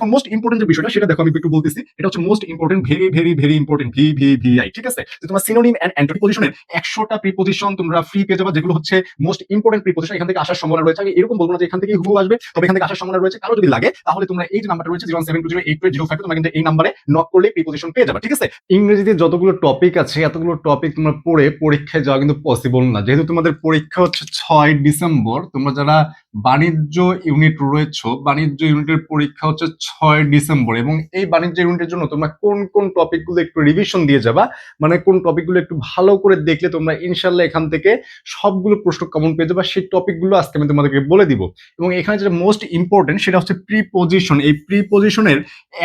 এখন most important যে বিষয়টা, সেটা দেখো আমি একটু বলতেছি। এটা হচ্ছে most important very very very important V V V I ঠিক আছে? যে তোমার সিনোনিম এন্ড অ্যান্টোনি পজিশনের একশোটা প্রিপোজিশন তোমরা ফ্রি পেয়ে যাবা, যেগুলো হচ্ছে মোস্ট ইম্পর্টেন্ট প্রিপোজিশন এখান থেকে আসার সম্ভাবনা রয়েছে। আমি এরকম বলব না যে এখান থেকে হুবহু আসবে, তবে এখান থেকে আসার সম্ভাবনা রয়েছে। কারও যদি লাগে, তাহলে তোমরা এই যে নাম্বারটা রয়েছে zero seven two zero eight two zero five তোমরা কিন্তু এই নাম্বারে নক করলে প্রিপোজিশন পেয়ে যাবে, ঠিক আছে? ইংরেজিতে যতগুলো টপিক আছে, এতগুলো টপিক তোমরা পড়ে, পরীক্ষায় যাওয়া কিন্তু পসিবল না। যেহেতু তোমাদের পরীক্ষা হচ্ছে ছয় ডিসেম্বর তোমরা যারা বাণিজ্য ইউনিট রয়েছে, বাণিজ্য ইউনিটের পরীক্ষা হচ্ছে ছয় ডিসেম্বর এবং এই বাণিজ্য ইউনিটের জন্য তোমরা কোন কোন টপিকগুলো একটু রিভিশন দিয়ে যাবা মানে কোন টপিকগুলো একটু ভালো করে দেখলে তোমরা ইনশাল্লাহ এখান থেকে সবগুলো প্রশ্ন কমন পেয়ে যাবা, সেই টপিকগুলো আজকে আমি তোমাদেরকে বলে দিব। এবং এখানে যেটা মোস্ট ইম্পর্টেন্ট সেটা হচ্ছে প্রিপোজিশন এই প্রিপোজিশনের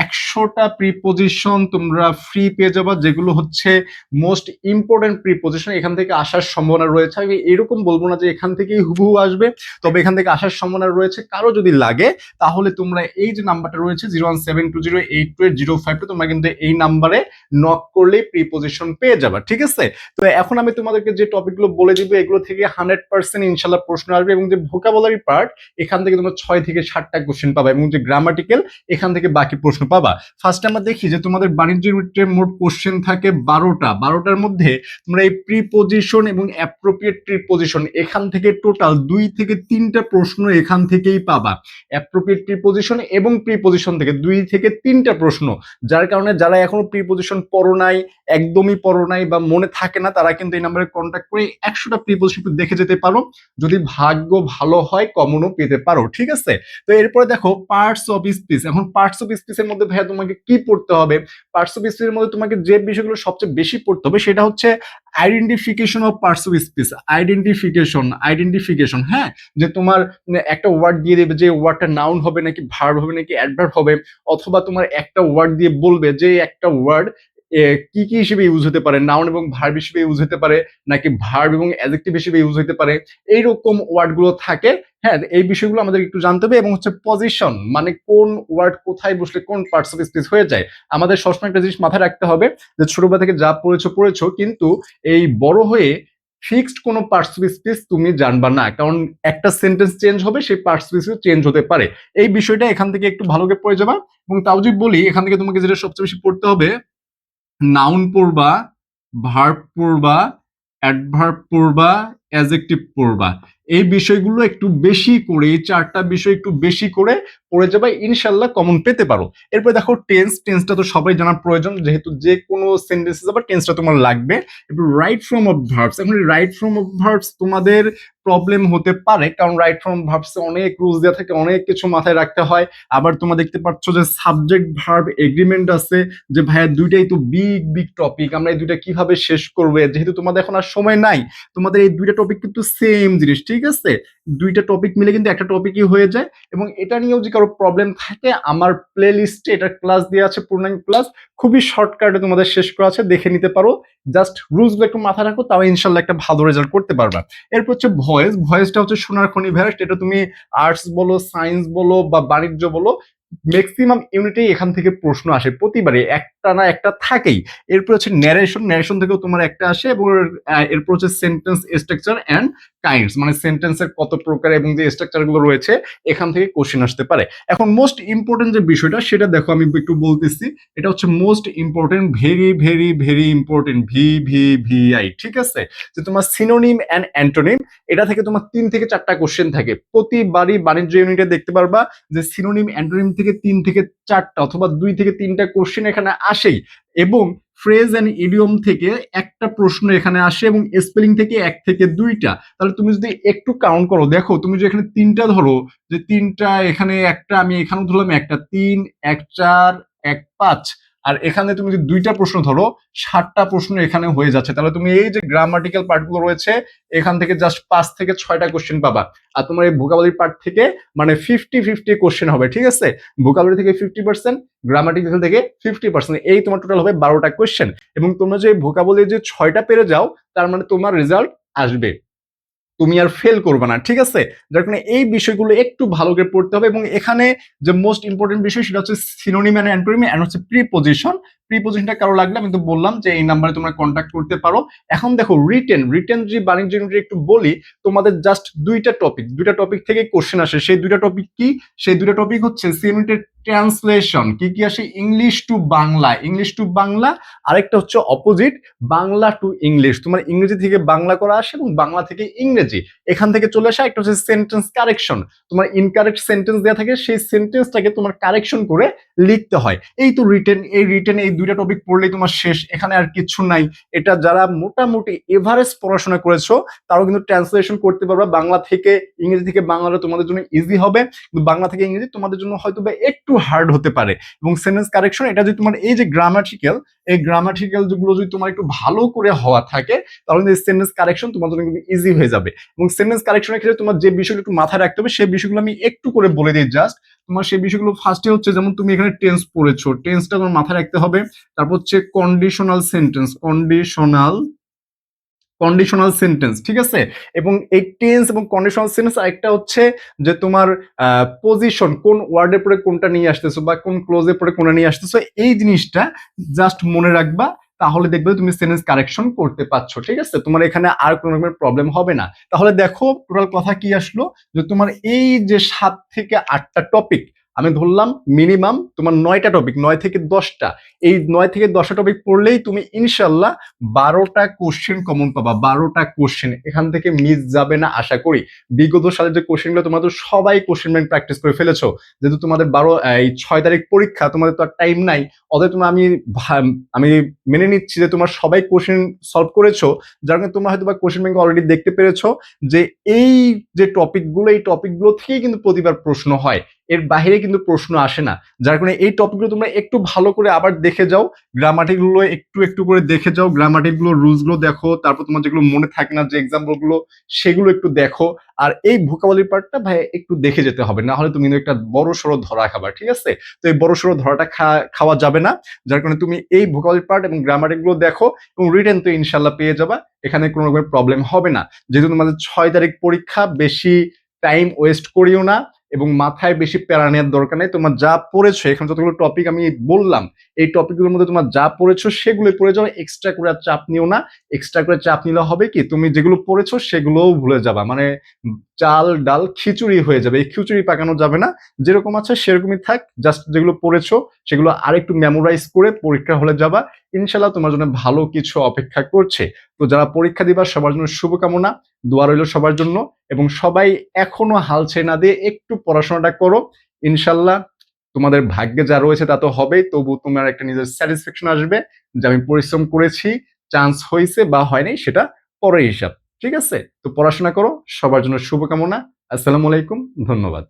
একশোটা প্রিপোজিশন তোমরা ফ্রি পেয়ে যাবা, যেগুলো হচ্ছে মোস্ট ইম্পর্টেন্ট প্রিপোজিশন এখান থেকে আসার সম্ভাবনা রয়েছে। আমি এরকম বলব না যে এখান থেকেই হুবহু আসবে, তবে এখান থেকে আসার সম্ভাবনা রয়েছে। কারও যদি লাগে, তাহলে তোমরা এই যে নাম্বারটা রয়েছে zero one seven two zero eight two eight zero five two তোমরা কিন্তু এই নাম্বারে নক করলেই প্রিপোজিশন পেয়ে যাবা, ঠিক আছে? তো এখন আমি তোমাদেরকে যে টপিকগুলো বলে দিব, এগুলো থেকে হান্ড্রেড পার্সেন্ট ইনশাল্লাহ প্রশ্ন আসবে এবং যে ভোকাবুলারি পার্ট এখান থেকে তোমরা ছয় থেকে ষাটটা কোশ্চেন পাবা এবং যে গ্রামাটিক্যাল এখান থেকে বাকি প্রশ্ন পাবা। ফার্স্ট আমরা দেখি যে তোমাদের বাণিজ্য ইউনিটের মোট কোশ্চেন থাকে বারোটা। বারোটার মধ্যে তোমরা এই প্রিপোজিশন এবং অ্যাপ্রোপ্রিয়েট প্রিপোজিশন এখান থেকে টোটাল দুই থেকে তিনটা প্রশ্ন এখান থেকেই পাবা। অ্যাপ্রোপ্রিয়েট প্রিপোজিশন এবং প্রিপোজিশন থেকে দুই থেকে তিনটা প্রশ্ন। যার কারণে যারা এখনও প্রিপোজিশন পড়ো নাই, একদমই পড়ো নাই বা মনে থাকে না, তারা কিন্তু এই নাম্বারে কন্ট্যাক্ট করে একশোটা প্রিপোজিশন দেখে যেতে পারো। যদি ভাগ্য ভালো হয় কমনও পেতে পারো, ঠিক আছে? তো এরপরে দেখো পার্টস অফ স্পিচ এখন পার্টস অফ স্পিচের মধ্যে ভাইয়া তোমাকে কি পড়তে হবে? পার্টস অফ স্পিচের মধ্যে তোমাকে যে বিষয়গুলো সবচেয়ে বেশি পড়তে হবে, সেটা হচ্ছে identification of parts of speech identification identification হ্যাঁ? যে তোমার একটা ওয়ার্ড দিয়ে দেবে যে ওয়ার্ডটা নাউন হবে নাকি ভার্ব হবে নাকি অ্যাডভার্ব হবে, অথবা তোমার একটা ওয়ার্ড দিয়ে বলবে যে একটা ওয়ার্ড কি কি হিসেবে ইউজ হতে পারে? নাউন এবং ভার্ব হিসেবে ইউজ হতে পারে, নাকি ভার্ব এবং অ্যাডজেক্টিভ হিসেবে ইউজ হতে পারে? এইরকম ওয়ার্ডগুলো থাকে। হ্যাঁ এই বিষয়গুলো আমাদের একটু জানতে হবে এবং হচ্ছে পজিশন মানে কোন ওয়ার্ড কোথায় বসলে কোন পার্টস অফ স্পিচ হয়ে যায়, আমাদের সবসময় একটা জিনিস মাথায় রাখতে হবে যে ছোটবেলা থেকে যা পড়েছো পড়েছো, কিন্তু এই বড় হয়ে ফিক্সড কোনো পার্টস অফ স্পিচ তুমি জানবা না, কারণ একটা সেন্টেন্স চেঞ্জ হবে, সেই পার্টস অফ স্পিচ চেঞ্জ হতে পারে। এই বিষয়টা এখান থেকে একটু ভালো করে পড়ে যাবা এবং তাও যদি বলি, এখান থেকে তোমাকে যেটা সবচেয়ে বেশি পড়তে হবে নাউন পড়বা ভার্ব পড়বা অ্যাডভার্ব পড়বা অ্যাজেক্টিভ পড়বা। এই বিষয়গুলো একটু বেশি করে, এই চারটা বিষয় একটু বেশি করে পড়ে যাবে, ইনশাল্লাহ কমন পেতে পারো। এরপর দেখো টেন্স টেন্সটা তো সবাই জানার প্রয়োজন, যেহেতু যে কোনো সেন্টেন্সে যাবে টেন্সটা তোমার লাগবে। এরপর রাইট ফ্রম অফ ভার্বস এখন রাইট ফ্রম অফ ভার্বস তোমাদের প্রবলেম হতে পারে, কারণ রাইট ফ্রম ভার্বসে অনেক রুলস দেওয়া থাকে, অনেক কিছু মাথায় রাখতে হয়। আবার তোমরা দেখতে পাচ্ছ যে সাবজেক্ট ভার্ব এগ্রিমেন্ট আছে, যে ভাইয়া দুইটাই তো বিগ বিগ টপিক আমরা এই দুইটা কীভাবে শেষ করবে? যেহেতু তোমাদের এখন আর সময় নাই, তোমাদের এই দুইটা টপিক কিন্তু সেম জিনিস, ঠিক আছে? দুইটা টপিক মিলে কিন্তু একটা টপিকই হয়ে যায়। এবং এটা নিয়েও যে কারও প্রবলেম থাকে, আমার প্লে লিস্টে এটা ক্লাস দেওয়া আছে, পূর্ণাঙ্গ ক্লাস খুবই শর্টকাটে তোমাদের শেষ করা আছে, দেখে নিতে পারো। জাস্ট রুলসগুলো একটু মাথা রাখো, তাও ইনশাল্লাহ একটা ভালো রেজাল্ট করতে পারবা। এরপর হচ্ছে ভয়েস ভয়েসটা হচ্ছে সোনার খনি ভ্যারাস্ট এটা তুমি আর্টস বলো সায়েন্স বলো বা বাণিজ্য বলো ম্যাক্সিমাম ইউনিটেই এখান থেকে প্রশ্ন আসে প্রতিবারে একটা না একটা থাকেই। এরপর হচ্ছে ন্যারেশন ন্যারেশন থেকেও তোমার একটা আসে এবং এরপর হচ্ছে সেন্টেন্স স্ট্রাকচার অ্যান্ড কাইন্ডস মানে সেন্টেন্সের কত প্রকার এবং যে স্ট্রাকচারগুলো রয়েছে, এখান থেকে কোশ্চেন আসতে পারে। এখন মোস্ট ইম্পর্টেন্ট যে বিষয়টা, সেটা দেখো আমি একটু বলতেছি। এটা হচ্ছে most important very very very important V V V I ঠিক আছে? যে তোমার সিনোনিম অ্যান্ড অ্যান্টোনিম এটা থেকে তোমার তিন থেকে চারটা কোশ্চেন থাকে। প্রতিবারই বাণিজ্য ইউনিটে দেখতে পারবা যে সিনোনিম অ্যান্টোনিম থেকে তিন থেকে চারটা অথবা দুই থেকে তিনটা কোশ্চেন এখানে আসেই এবং ফ্রেজ অ্যান্ড ইডিয়ম থেকে একটা প্রশ্ন এখানে আসে এবং স্পেলিং থেকে এক থেকে দুইটা। তাহলে তুমি যদি একটু কাউন্ট করো, দেখো তুমি যদি এখানে তিনটা ধরো, যে তিনটা এখানে একটা, আমি এখানেও ধরলাম একটা, তিন, এক, চার, এক, পাঁচ। আর এখানে তুমি যদি দুইটা প্রশ্ন ধরো, ষাটটা প্রশ্ন এখানে হয়ে যাচ্ছে। তাহলে তুমি এই যে গ্রামাটিক্যাল পার্টগুলো রয়েছে, এখান থেকে জাস্ট পাঁচ থেকে ছয়টা কোশ্চেন পাবা। আর তোমার এই ভোকাবুলারি পার্ট থেকে মানে ফিফটি ফিফটি কোশ্চেন হবে, ঠিক আছে? ভোকাবুলারি থেকে ফিফটি পার্সেন্ট গ্রামাটিক্যাল থেকে ফিফটি পার্সেন্ট এই তোমার টোটাল হবে বারোটা কোশ্চেন এবং তোমরা যে ভোকাবুলারি যে ছয়টা পেরে যাও, তার মানে তোমার রেজাল্ট আসবে। তুমি আর ফেল করবে না, ঠিক আছে? যার কারণে এই বিষয়গুলো একটু ভালো করে পড়তে হবে এবং এখানে যে মোস্ট ইম্পর্টেন্ট বিষয় সেটা হচ্ছে সিনোনিম অ্যান্ড অ্যান্টোনিম অ্যান্ড হচ্ছে প্রিপোজিশন প্রিপোজিশনটা কারও লাগলে আমি তো বললাম যে এই নাম্বারে তোমরা কন্ট্যাক্ট করতে পারো। এখন দেখো রিটেন রিটেন যদি বাণিজ্য ইউনিটে একটু বলি, তোমাদের জাস্ট দুইটা টপিক দুইটা টপিক থেকে কোশ্চেন আসে। সেই দুইটা টপিক কি? সেই দুইটা টপিক হচ্ছে সি ট্রান্সলেশন কি কি আসে? English to Bangla. English to Bangla, আরেকটা হচ্ছে অপোজিট বাংলা টু ইংলিশ তোমার ইংরেজি থেকে বাংলা করা আসে এবং বাংলা থেকে ইংরেজি। এখান থেকে চলে আসে একটা হচ্ছে সেন্টেন্স কারেকশন তোমার ইনকারেক্ট সেন্টেন্স দেওয়া থাকে, সেই সেন্টেন্সটাকে তোমার কারেকশন করে লিখতে হয়। এই তো রিটেন এই রিটেন এই দুইটা টপিক পড়লেই তোমার শেষ। এখানে আর কিছু নাই। এটা যারা মোটামুটি এভারেজ পড়াশোনা করেছ, তারাও কিন্তু ট্রান্সলেশন করতে পারবে। বাংলা থেকে ইংরেজি থেকে বাংলাটা তোমাদের জন্য ইজি হবে। কিন্তু বাংলা থেকে ইংরেজি তোমাদের জন্য হয়তো বা একটু হার্ড হতে পারে। এবং সেন্টেন্স কারেকশন এটা যদি তোমার এই যে গ্রামাটিক্যাল এই গ্রামাটিক্যাল যেগুলো যদি তোমার একটু ভালো করে হওয়া থাকে, তাহলে কিন্তু সেন্টেন্স কারেকশন তোমার জন্য কিন্তু ইজি হয়ে যাবে। এবং সেন্টেন্স কারেকশনের ক্ষেত্রে তোমার যে বিষয়গুলো একটু মাথায় রাখতে হবে, সেই বিষয়গুলো আমি একটু করে বলে দিই জাস্ট তোমার সেই বিষয়গুলো ফার্স্টে হচ্ছে যেমন তুমি এখানে টেন্স পড়েছো। টেন্সটা তোমার মাথায় রাখতে হবে। তারপর হচ্ছে conditional sentence conditional conditional sentence ঠিক আছে? এবং এই টেন্স এবং কন্ডিশনাল সেন্টেন্স আরেকটা হচ্ছে যে তোমার পজিশন কোন ওয়ার্ডের পরে কোনটা নিয়ে আসতেছো বা কোন ক্লোজের পরে কোনটা নিয়ে আসতেছো, এই জিনিসটা জাস্ট মনে রাখবা। তাহলে দেখবে তুমি সেন্টেন্স কারেকশন করতে পারছ, ঠিক আছে? তোমার এখানে আর কোনো রকমের প্রবলেম হবে না। তাহলে দেখো টোটাল কথা কি আসলো? যে তোমার এই যে সাত থেকে আটটা টপিক আমি ধরলাম মিনিমাম তোমার নয়টা টপিক নয় থেকে দশটা। এই নয় থেকে দশটা টপিক পড়লেই তুমি ইনশাল্লাহ বারোটা কোশ্চেন কমন পাবা, বারোটা কোশ্চেন এখান থেকে মিস যাবে না, আশা করি। বিগত সালের যে কোশ্চেনগুলো তোমরা তো সবাই কোশ্চেন ব্যাংক প্র্যাকটিস করে ফেলেছো। যেহেতু তোমাদের বারো, এই ছয় তারিখ পরীক্ষা, তোমাদের তো আর টাইম নাই। অতএব তোমার আমি আমি মেনে নিচ্ছি যে তোমার সবাই কোশ্চেন সলভ করেছ। যার কারণে তোমরা হয়তো বা কোশ্চেন ব্যাংক অলরেডি দেখতে পেরেছ যে এই যে টপিকগুলো এই টপিকগুলো থেকেই কিন্তু প্রতিবার প্রশ্ন হয়। এর বাইরে কিন্তু প্রশ্ন আসে না। যার কারণে এই টপিকগুলো তোমরা একটু ভালো করে আবার দেখে যাও গ্রামাটিকগুলো একটু একটু করে দেখে যাও গ্রামাটিকগুলো রুলসগুলো দেখো, তারপর তোমার যেগুলো মনে থাকে না, যে এক্সাম্পলগুলো, সেগুলো একটু দেখো। আর এই ভোকাবলি পার্টটা ভাই একটু দেখে যেতে হবে, না হলে তুমি কিন্তু একটা বড় সড়ো ধরা খাবার ঠিক আছে? তো এই বড় সড়ো ধরাটা খাওয়া যাবে না, যার কারণে তুমি এই ভোকাবলি পার্ট এবং গ্রামাটিকগুলো দেখো এবং রিটেন তো ইনশাল্লাহ পেয়ে যাবা, এখানে কোনো রকমের প্রবলেম হবে না। যেহেতু তোমাদের ছয় তারিখ পরীক্ষা, বেশি টাইম ওয়েস্ট করিও না এবং মাথায় বেশি প্যারা নেওয়ার দরকার নেই। তোমার যা পড়েছো, এখানে যতগুলো টপিক আমি বললাম, এই টপিকগুলোর মধ্যে তোমার যা পড়েছো সেগুলো পড়ে যাও। এক্সট্রা করে চাপ নিও না। এক্সট্রা করে চাপ নিলে হবে কি, তুমি যেগুলো পড়েছো, সেগুলোও ভুলে যাবা। মানে চাল, ডাল খিচুড়ি হয়ে যাবে। এই খিচুড়ি পাকানো যাবে না। যেরকম আছে, সেরকমই থাক। জাস্ট যেগুলো পড়েছো, সেগুলো আরেকটু মেমোরাইজ করে পরীক্ষা হলে যাবা। ইনশাল্লাহ তোমার জন্য ভালো কিছু অপেক্ষা করছে। তো যারা পরীক্ষা দিবা, সবার জন্য শুভকামনা, দোয়া রইল সবার জন্য এবং সবাই এখনও হাল ছেড়ে না দিয়ে একটু পড়াশোনাটা করো। ইনশাল্লাহ তোমাদের ভাগ্যে যা রয়েছে তা তো হবেই, তবু তোমার একটা নিজের স্যাটিসফ্যাকশন আসবে যে আমি পরিশ্রম করেছি চান্স হয়েছে বা হয়নি সেটা পরে হিসাব, ঠিক আছে? তো পড়াশোনা করো, সবার জন্য শুভকামনা, আসসালামু আলাইকুম, ধন্যবাদ।